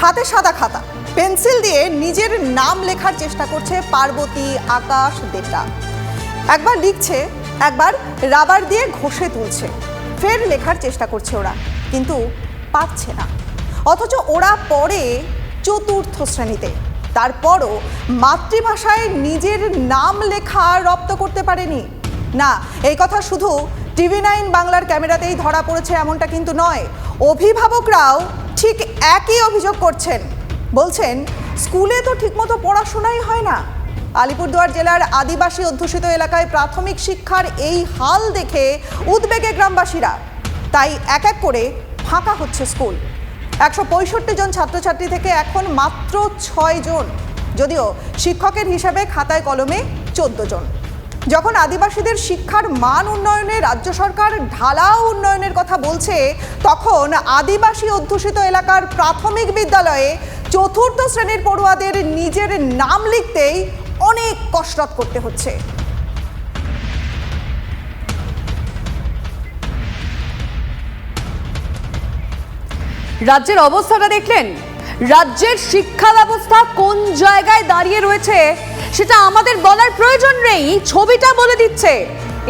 হাতে সাদা খাতা। পেন্সিল দিয়ে নিজের নাম লেখার চেষ্টা করছে পার্বতী আকাশ দেবরা। একবার লিখছে, একবার রাবার দিয়ে ঘষে তুলছে। ফের লেখার চেষ্টা করছে ওরা, কিন্তু পারছে না। অথচ ওরা পড়ে চতুর্থ শ্রেণীতে। তারপরও মাতৃভাষায় নিজের নাম লেখা রপ্ত করতে পারেনি। না, এই কথা শুধু টিভি নাইন বাংলার ক্যামেরাতেই ধরা পড়েছে এমনটা কিন্তু নয়। অভিভাবকরাও ঠিক একই অভিযোগ করছেন। বলছেন, স্কুলে তো ঠিকমতো পড়াশোনাই হয় না। আলিপুরদুয়ার জেলার আদিবাসী অধ্যুষিত এলাকায় প্রাথমিক শিক্ষার এই হাল দেখে উদ্বেগে গ্রামবাসীরা। তাই এক এক করে ফাঁকা হচ্ছে স্কুল। একশো পঁয়ষট্টি জন ছাত্রছাত্রী থেকে এখন মাত্র ছয় জন। যদিও শিক্ষকের হিসাবে খাতায় কলমে চোদ্দ জন। যখন আদিবাসীদের শিক্ষার মান উন্নয়নে রাজ্য সরকার ঢালাও উন্নয়নের কথা বলছে, তখন আদিবাসী অধ্যুষিত এলাকার প্রাথমিক বিদ্যালয়ে চতুর্থ শ্রেণির পড়ুয়াদের নিজের নাম লিখতেই অনেক কসরত করতে হচ্ছে। রাজ্যের অবস্থাটা দেখলেন। রাজ্যের শিক্ষা ব্যবস্থা কোন জায়গায় দাঁড়িয়ে রয়েছে সেটা আমাদের বলার প্রয়োজন নেই। ছবিটা বলে দিচ্ছে।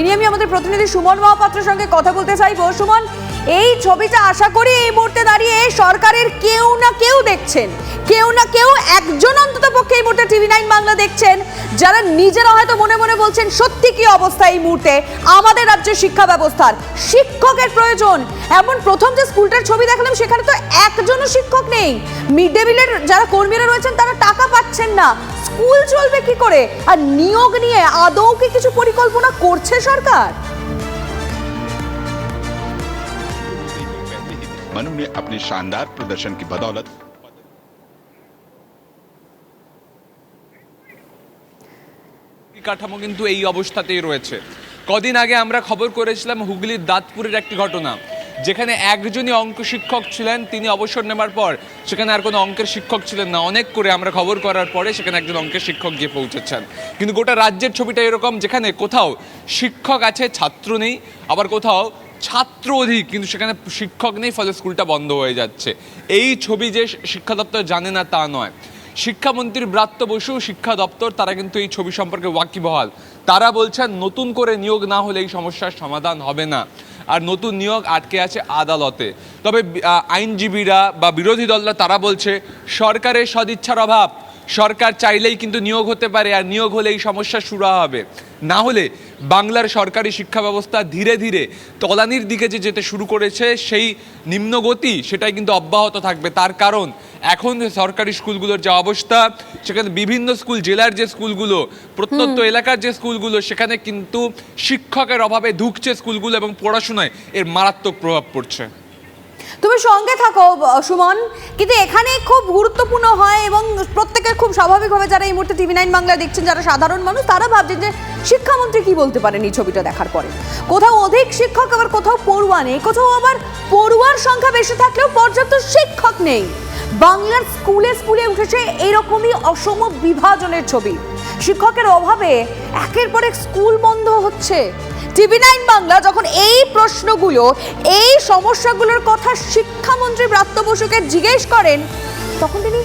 ইনি আমি আমাদের প্রতিনিধি সুমন মহাপাত্রের সঙ্গে কথা বলতে চাইব। সুমন, এই ছবিটা আশা করি এই মুহূর্তে দাঁড়িয়ে সরকারের কেউ না কেউ দেখছেন। কেউ না কেউ একজন অন্তত পক্ষে এই মুহূর্তে টিভি নাইন বাংলা দেখছেন। যারা নিজেরা হয়তো মনে মনে বলছেন, সত্যি কি অবস্থা এই মুহূর্তে? আমাদের রাজ্যের শিক্ষা ব্যবস্থার শিক্ষকের প্রয়োজন। এমন প্রথম যে স্কুলটার ছবি দেখালাম, সেখানে তো একজনও শিক্ষক নেই। মিড ডে মিলের যারা কর্মীরা রয়েছেন, তারা টাকা পাচ্ছেন না। স্কুল চলবে কি করে আর নিয়োগ নিয়ে আদৌ কি কিছু পরিকল্পনা করছে সরকার मनु ने अपने शानदार प्रदर्शन की बदौलत কাঠামো কিন্তু এই অবস্থাতেই রয়েছে কদিন আগে আমরা খবর করেছিলাম হুগলির দাঁতপুরের একটি ঘটনা যেখানে একজনই অঙ্ক শিক্ষক ছিলেন, তিনি অবসর নেবার পর সেখানে আর কোনো অঙ্কের শিক্ষক ছিলেন না। অনেক করে আমরা খবর করার পরে সেখানে একজন অঙ্কের শিক্ষক গিয়ে পৌঁছেছেন। কিন্তু গোটা রাজ্যের ছবিটা এরকম, যেখানে কোথাও শিক্ষক আছে, ছাত্র নেই, আবার কোথাও ছাত্র অধিক, কিন্তু সেখানে শিক্ষক নেই, ফলে স্কুলটা বন্ধ হয়ে যাচ্ছে। এই ছবি যে শিক্ষা দপ্তর জানে না তা নয়। শিক্ষামন্ত্রী ব্রাত্য বসু, শিক্ষা দপ্তর, তারা কিন্তু এই ছবি সম্পর্কে ওয়াকিবহাল। তারা বলছেন, নতুন করে নিয়োগ না হলে এই সমস্যার সমাধান হবে না। আর নতুন নিয়োগ আটকে আছে আদালতে। তবে আইনজীবীরা বা বিরোধী দলরা তারা বলছে, সরকারের সদিচ্ছার অভাব। সরকার চাইলেই কিন্তু নিয়োগ হতে পারে আর নিয়োগ হলে এই সমস্যা শুরু হবে। না হলে বাংলার সরকারি শিক্ষা ব্যবস্থা ধীরে ধীরে তলানির দিকে যে যেতে শুরু করেছে, সেই নিম্নগতি, সেটাই কিন্তু অব্যাহত থাকবে। তার কারণ এখন যে সরকারি স্কুলগুলোর যে অবস্থা সেখানে বিভিন্ন স্কুল জেলার যে স্কুলগুলো প্রত্যন্ত এলাকার যে স্কুলগুলো সেখানে কিন্তু শিক্ষকের অভাবে ধুকছে স্কুলগুলো এবং পড়াশোনায় এর মারাত্মক প্রভাব পড়ছে। তুমি সঙ্গে থাকো সুমন কিন্তু এখানে খুব গুরুত্বপূর্ণ হয় এবং প্রত্যেকের খুব স্বাভাবিকভাবে যারা এই মুহূর্তে টিভি নাইন বাংলা দেখছেন যারা সাধারণ মানুষ তারা ভাবছেন যে শিক্ষামন্ত্রী কি বলতে পারেন এই ছবিটা দেখার পরে? কোথাও অধিক শিক্ষক আবার কোথাও পড়ুয়া নেই কোথাও আবার পড়ুয়ার সংখ্যা বেশি থাকলেও পর্যাপ্ত শিক্ষক নেই। বাংলার স্কুলে স্কুলে উঠেছে এরকমই অসম বিভাজনের ছবি। শিক্ষকের অভাবে একের পর এক স্কুল বন্ধ হচ্ছে। টিভি নাইন বাংলা যখন এই প্রশ্নগুলো, এই সমস্যাগুলোর কথা শিক্ষামন্ত্রী ব্রাত্য বসুকে জিজ্ঞেস করেন, তখন তিনি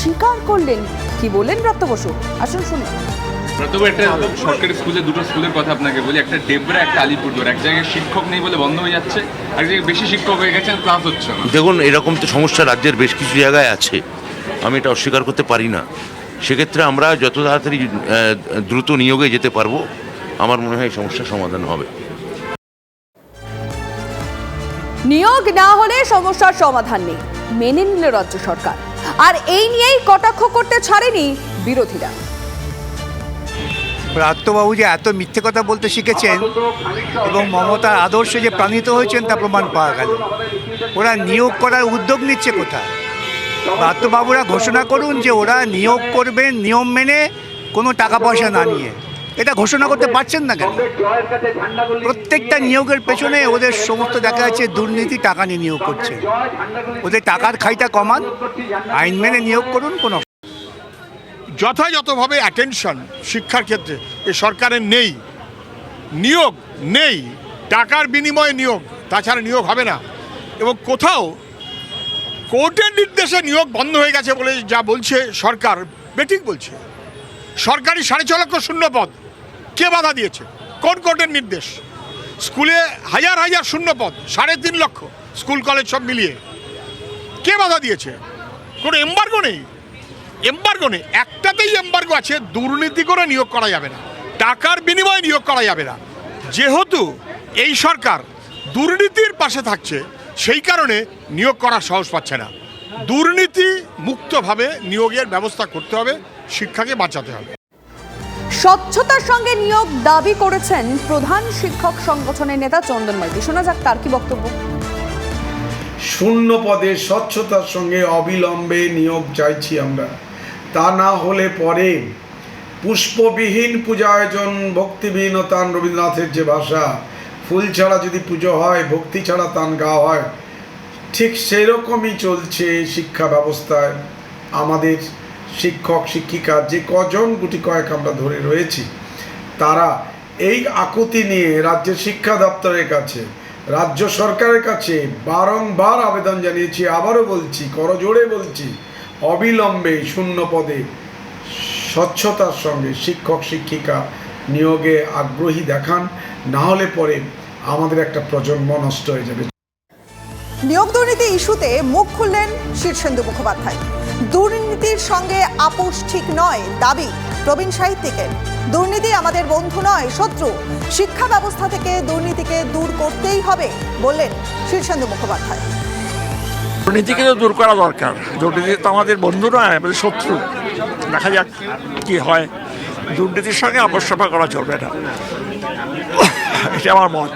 স্বীকার করলেন। কি বললেন ব্রাত্য বসু? আসুন শুনুন। প্রথমে একটা সরকারি স্কুলে দুটো স্কুলের কথা আপনাকে বলি। একটা ডেবরা একটা আলিপুরদুয়ার। এক জায়গায় শিক্ষক নেই বলে বন্ধ হয়ে যাচ্ছে। আর এক জায়গায় বেশি শিক্ষক হয়ে গেছেন ক্লাস হচ্ছে না। দেখুন এরকম তো সমস্যা রাজ্যের বেশ কিছু জায়গায় আছে। আমি এটা অস্বীকার করতে পারি না। সেক্ষেত্রে আমরা যত তাড়াতাড়ি দ্রুত নিয়োগে যেতে পারব আমার মনে হয় এই সমস্যার সমাধান হবে। নিয়োগ না হলে সমস্যার সমাধান নেই। মেনে নিল রাজ্য সরকার। আর এই নিয়েই কটাক্ষ করতে ছাড়েনি বিরোধীরা। ব্রাত্যবাবু যে এত মিথ্যে কথা বলতে শিখেছেন এবং মমতার আদর্শে যে প্রাণিত হয়েছেন তা প্রমাণ পাওয়া গেল। ওরা নিয়োগ করার উদ্যোগ নিচ্ছে কোথায়? ব্রাত্যবাবুরা ঘোষণা করুন যে ওরা নিয়োগ করবেন নিয়ম মেনে, কোনো টাকা পয়সা না নিয়ে। এটা ঘোষণা করতে পারছেন না কেন? প্রত্যেকটা নিয়োগের পেছনে ওদের সমস্ত দেখা যাচ্ছে দুর্নীতি, টাকা নিয়ে নিয়োগ করছে। ওদের টাকার খাইটা কমান, আইন মেনে নিয়োগ করুন, কোনো যথাযথভাবে অ্যাটেনশন শিক্ষার ক্ষেত্রে। এ সরকারের নেই, নিয়োগ নেই, টাকার বিনিময়ে নিয়োগ, তাছাড়া নিয়োগ হবে না। এবং কোথাও কোর্টের নির্দেশে নিয়োগ বন্ধ হয়ে গেছে বলে যা বলছে সরকার, বেঠিক বলছে। সরকারি সাড়ে ছ লক্ষ শূন্য পদ, কে বাধা দিয়েছে? কোন কোর্টের নির্দেশ? স্কুলে হাজার হাজার শূন্য পদ, সাড়ে তিন লক্ষ, স্কুল কলেজ সব মিলিয়ে। কে বাধা দিয়েছে? কোনো এম্বার্গো নেই। এম্বার্গো নেই। একটাতেই এম্বার্গো আছে দুর্নীতি করে নিয়োগ করা যাবে না। টাকার বিনিময়ে নিয়োগ করা যাবে না। যেহেতু এই সরকার দুর্নীতির পাশে থাকছে সেই কারণে নিয়োগ করা সাহস পাচ্ছে না। দুর্নীতি মুক্তভাবে নিয়োগের ব্যবস্থা করতে হবে শিক্ষাকে বাঁচাতে হবে। স্বচ্ছতার সঙ্গে নিয়োগ দাবি করেছেন প্রধান শিক্ষক সংগঠনের নেতা চন্দন মাইতি। শোনা যাক তার কি বক্তব্য। শূন্য পদে স্বচ্ছতার সঙ্গে অবিলম্বে নিয়োগ চাইছি আমরা। তা না হলে পরে পুষ্পবিহীন পূজা আয়োজন ভক্তিবিহীন তান রবীন্দ্রনাথের যে ভাষা, ফুল ছাড়া যদি পুজো হয়, ভক্তি ছাড়া তান গাওয়া হয়, ঠিক সেরকমই চলছে শিক্ষা ব্যবস্থায়। আমাদের শিক্ষক, শিক্ষিকা যে কজন গুটি কয়েক আমরা ধরে রয়েছি, তারা এই আকুতি নিয়ে রাজ্যের শিক্ষা দপ্তরের কাছে, রাজ্য সরকারের কাছে বারংবার আবেদন জানিয়েছি। আবারও বলছি, করজোড়ে বলছি অবিলম্বে শূন্য পদে স্বচ্ছতার সঙ্গে শিক্ষক, শিক্ষিকা নিয়োগে আগ্রহী দেখান, না হলে পরে আমাদের একটা প্রজন্ম নষ্ট হয়ে যাবে। নিয়োগ দুর্নীতি ইস্যুতে মুখ খুললেন শীর্ষেন্দু মুখোপাধ্যায়। দুর্নীতির সঙ্গে আপোষ ঠিক নয় দাবি প্রবীণ সাহিত্যিকের। দুর্নীতি আমাদের বন্ধু নয়, শত্রু। শিক্ষা ব্যবস্থা থেকে দুর্নীতিকে দূর করতেই হবে বললেন শীর্ষেন্দু মুখোপাধ্যায়। দুর্নীতিকে তো দূর করা দরকার। দুর্নীতি তো আমাদের বন্ধু নয়, আমাদের শত্রু। দেখা যাক কি হয়। দুর্নীতির সঙ্গে আপোষ করা চলবে না। এটা আমার মত।